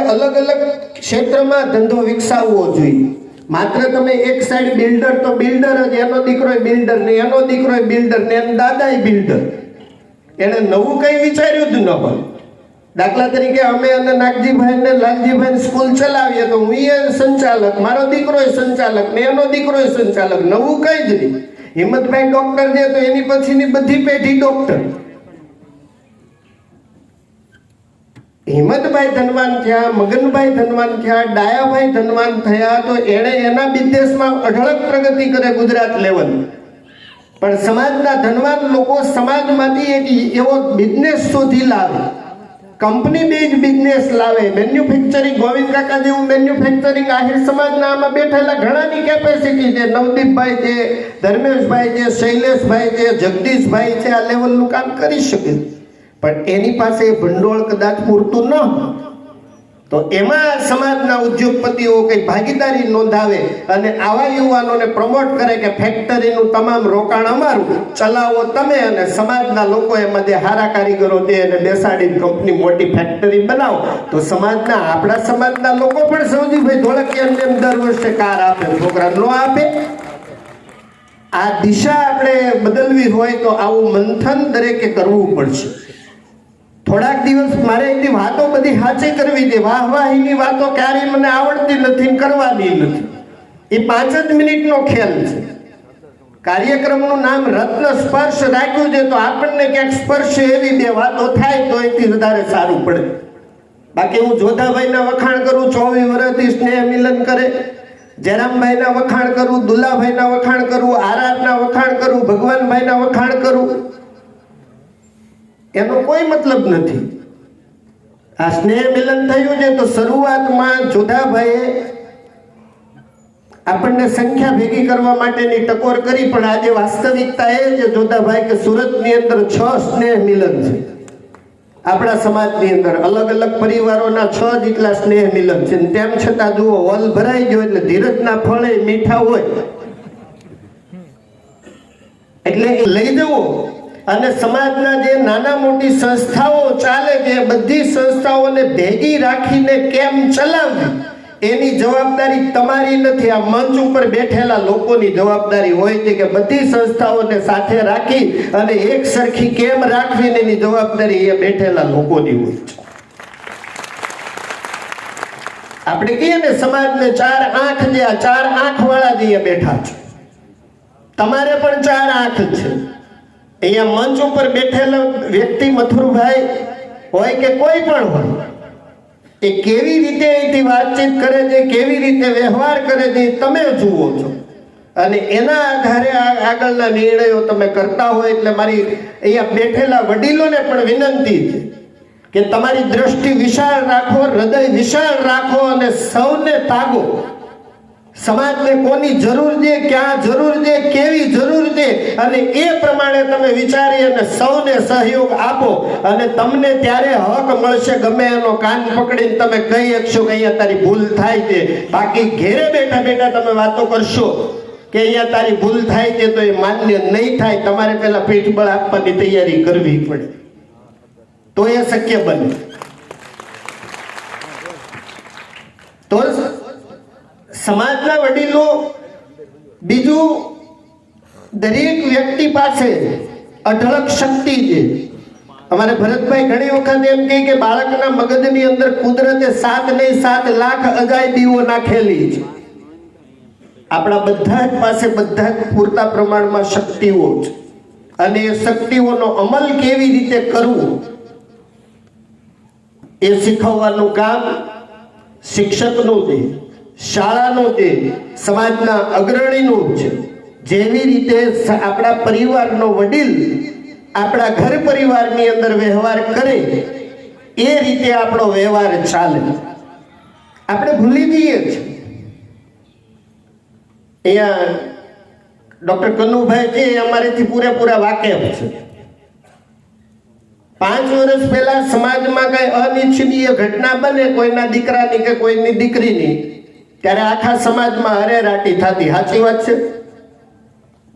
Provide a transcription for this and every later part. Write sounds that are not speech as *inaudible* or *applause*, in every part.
અલગ અલગ ક્ષેત્રમાં ધંધો વિકસાવવો જોઈએ. માત્ર તમે એક સાઈડ બિલ્ડર તો બિલ્ડર જ, એનો દીકરો બિલ્ડર ને, એનો દીકરો બિલ્ડર ને, એનો દાદા બિલ્ડર એને નવું કઈ વિચાર્યું જ ન હોય. દાખલા તરીકે અમે અને નાગજીભાઈ ને લાલજીભાઈ સ્કૂલ ચલાવીએ તો હું એ સંચાલક, મારો દીકરો સંચાલક ને એનો દીકરો સંચાલક, નવું કઈ જ નહીં. હિંમતભાઈ ડોક્ટર છે તો એની પછીની બધી પેઢી ડોક્ટર હિંમતભાઈ ધનવાન થયા, મગનભાઈ ધનવાન થયા, ડાયાભાઈ ધનવાન થયા, તો એણે એના બિઝનેસમાં અઢળક પ્રગતિ કરે ગુજરાત લેવલ. પણ સમાજના ધનવાન લોકો સમાજમાંથી એક એવો બિઝનેસ શોધી લાવે. કંપની બેઝ બિઝનેસ લાવે. મેન્યુફેક્ચરિંગ, ગોવિંદ કાકા જેવું મેન્યુફેક્ચરિંગ આહિર સમાજના આમાં બેઠેલા ઘણાની કેપેસિટી છે. નવદીપભાઈ છે, ધર્મેશભાઈ છે, શૈલેષભાઈ છે, જગદીશભાઈ છે, આ લેવલનું કામ કરી શકે પણ એની પાસે ભંડોળ કદાચ પૂરતું ન તો એમાં સમાજના ઉદ્યોગપતિઓ કઈ ભાગીદારી નોંધાવે અને આવા યુવાનોને પ્રમોટ કરે કે ફેક્ટરીનું તમામ રોકાણ અમારું, ચલાવો તમે અને સમાજના લોકો એમાં જે હારા કારીગરો દે અને બેસાડીને કંપની મોટી ફેક્ટરી બનાવો. તો સમાજના, આપણા સમાજના લોકો પણ સૌજીભાઈ ધોળકિયાને એમ દર વર્ષે કાર આપે છોકરા ન આપે. આ દિશા આપણે બદલવી હોય તો આવું મંથન દરેકે કરવું પડશે. થોડાક દિવસ મારે એની વાતો બધી સાચી કરવી છે. વાહ વાહીની વાતો ક્યારેય મને આવડતી નથી કરવાની નથી. એ પાંચ જ મિનિટનો ખેલ છે. કાર્યક્રમનું નામ રત્ન સ્પર્શ રાખ્યું છે તો આપણને ક્યાંક સ્પર્શ એવી બે વાતો થાય તો એથી વધારે સારું પડે. બાકી હું જોધાભાઈના વખાણ કરું ચોવીસ વર્ષથી સ્નેહ મિલન કરે. જયરામભાઈના વખાણ કરું, દુલાભાઈના વખાણ કરું, આરાધના વખાણ કરું, ભગવાનભાઈના વખાણ કરું. એનો કોઈ મતલબ નથી. આ સ્નેહ મિલન થયું છે તો શરૂઆતમાં જોધાભાઈએ આપણને સંખ્યા ભેગી કરવા માટેની ટકોર કરી, પણ આજે વાસ્તવિકતા એ છે જોધાભાઈ કે સુરતની અંદર છ સ્નેહ મિલન છે. આપણા સમાજની અંદર અલગ અલગ પરિવારોના છ જેટલા સ્નેહ મિલન છે. તેમ છતાં જુઓ, હોલ ભરાઈ ગયો એટલે ધીરજના ફળે મીઠા હોય. એટલે લઈ જવો. અને સમાજના જે નાના મોટી સંસ્થાઓ ચાલે છે, બધી સંસ્થાઓને ભેગી રાખીને કેમ ચલાવવી? એની જવાબદારી તમારી નથી. આ મંચ ઉપર બેઠેલા લોકોની જવાબદારી હોય છે કે બધી સંસ્થાઓને સાથે રાખી અને એક સરખી કેમ રાખવીને એની જવાબદારી એ બેઠેલા લોકોની હોય છે. આપણે કહીએ ને, સમાજને ચાર આંખ જે આ ચાર આંખ વાળા જે બેઠા છે. તમારે પણ ચાર આંખ છે. અહીંયા મંચ ઉપર બેઠેલો વ્યક્તિ મથુરભાઈ હોય કે કોઈ પણ હોય, એ કેવી રીતે અહીંથી વાતચીત કરે છે, કેવી રીતે વ્યવહાર કરે છે તમે જુઓ છો. અને એના આધારે આગળના નિર્ણયો તમે કરતા હોય એટલે મારી અહીંયા બેઠેલા વડીલોને પણ વિનંતી છે કે તમારી દ્રષ્ટિ વિશાળ રાખો, હૃદય વિશાળ રાખો અને સૌને તાગો. સમાજને કોની જરૂર છે, ક્યાં જરૂર છે, કેવી જરૂર છે, અને એ પ્રમાણે તમે વિચારી અને સૌને સહયોગ આપો અને તમને ત્યારે હક મળશે, ગમે એનો કાન પકડીને તમે કહી શકશો કે અહીંયા તારી ભૂલ થાય છે. બાકી ઘેરે બેઠા બેઠા તમે વાતો કરશો કે અહીંયા તારી ભૂલ થાય છે તો એ માન્ય નહીં થાય. તમારે પહેલાં પીઠબળ આપવાની તૈયારી કરવી પડે. તો એ શક્ય બને. તો સમાજના વડીલો, બીજું દરેક વ્યક્તિ પાસે અઢળક શક્તિ છે. અમારે ભરતભાઈ ઘણી વખત એમ કહે કે બાળકના મગજની અંદર કુદરતે સાત નહીં સાત લાખ અજાયબીઓ નાખેલી છે. આપણા બધા જ પાસે બધા જ પૂરતા પ્રમાણમાં શક્તિઓ છે. અને એ શક્તિઓનો અમલ કેવી રીતે કરવો? એ શીખવવાનું કામ શિક્ષકનું છે. શાળાનું જે સમાજના અગ્રણીનું છે, જેવી રીતે આપણા પરિવારનો વડીલ આપણા ઘર પરિવારની અંદર વ્યવહાર કરે, એ રીતે આપણો વ્યવહાર ચાલે. આપણે ભૂલી જઈએ છીએ. અહીંયા ડોક્ટર કનુભાઈ છે એ અમારેથી પૂરેપૂરા વાકેફ છે. પાંચ વર્ષ પહેલા સમાજમાં કઈ અનિચ્છનીય ઘટના બને, કોઈના દીકરાની કે કોઈની દીકરીની ત્યારે આખા સમાજમાં હરેરાટી થતી, સાચી વાત છે?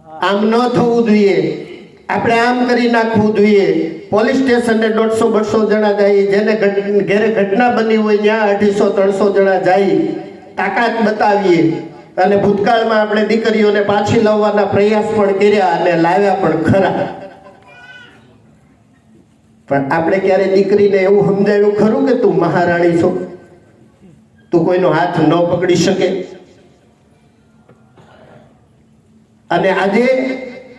આમ ન થવું જોઈએ. આપણે આમ કરી નાખવું જોઈએ. પોલીસ સ્ટેશને દોઢસો બસો જણા જાય, જેને ઘેરે ઘટના બની હોય ત્યાં અઢીસો, ત્રણસો જણા જાય. તાકાત બતાવીએ. અને ભૂતકાળમાં આપણે દીકરીઓને પાછી લાવવાના પ્રયાસ પણ કર્યા અને લાવ્યા પણ ખરા. પણ આપણે ક્યારે દીકરીને એવું સમજાવ્યું ખરું કે તું મહારાણી છો? તું કોઈનો હાથ ન પકડી શકે. અને આજે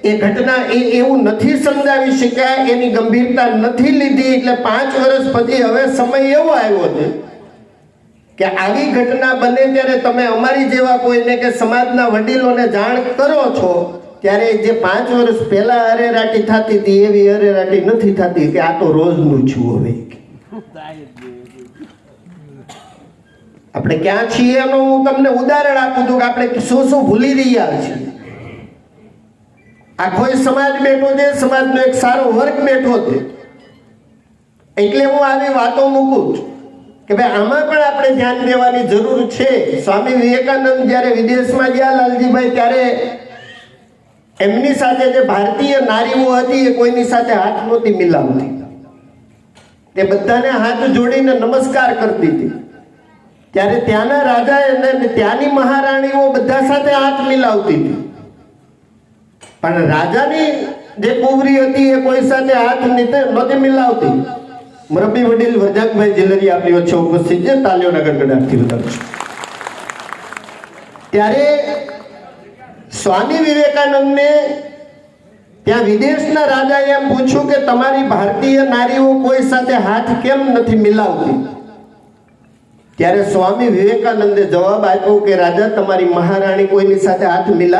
એ ઘટના એ એવું નથી સમજાવી શક્યા, એની ગંભીરતા નથી લીધી, એટલે પાંચ વર્ષ પછી હવે સમય એવો આવ્યો છે કે આવી ઘટના બને ત્યારે તમે અમારી જેવા કોઈને કે સમાજના વડીલોને જાણ કરો છો, ત્યારે જે પાંચ વર્ષ પહેલા અરેરાટી થતી હતી, એવી અરેરાટી નથી થતી કે આ તો રોજનું છું હવે. *laughs* આપણે ક્યાં છીએ એનું હું તમને ઉદાહરણ આપું છું કે આપણે શું શું ભૂલી રહ્યા છીએ. આખો સમાજ બેઠો છે, સમાજનો એક સારો વર્ગ બેઠો છે. એટલે હું આવી વાતો મૂકું છું કે ભાઈ આમાં પણ આપણે ધ્યાન દેવાની જરૂર છે. સ્વામી વિવેકાનંદ જ્યારે વિદેશમાં ગયા, લાલજીભાઈ, ત્યારે એમની સાથે જે ભારતીય નારીઓ હતી એ કોઈની સાથે હાથ નહોતી મિલાવતી. તે બધાને હાથ જોડીને નમસ્કાર કરતી હતી. ત્યારે ત્યાંના રાજા અને ત્યાંની મહારાણીઓ બધા સાથે હાથ મિલાવતી હતી. પણ રાજાની જે કુંવરી હતી એ કોઈ સાથે હાથ નહોતી મિલાવતી. મરબી વડીલ વરજાકભાઈ જિલ્લરી આપણી વચ્ચે ઉપસ્થિત છે. તાલીઓના ગડગડાટથી વધારું છું. ત્યારે સ્વામી વિવેકાનંદને ત્યાં વિદેશના રાજાએ એમ પૂછ્યું કે તમારી ભારતીય નારીઓ કોઈ સાથે હાથ કેમ નથી મિલાવતી? ત્યારે સ્વામી વિવેકાનંદે જવાબ આપ્યો કે રાજા તમારી મહારાણી કોઈની સાથે હાથ મિલા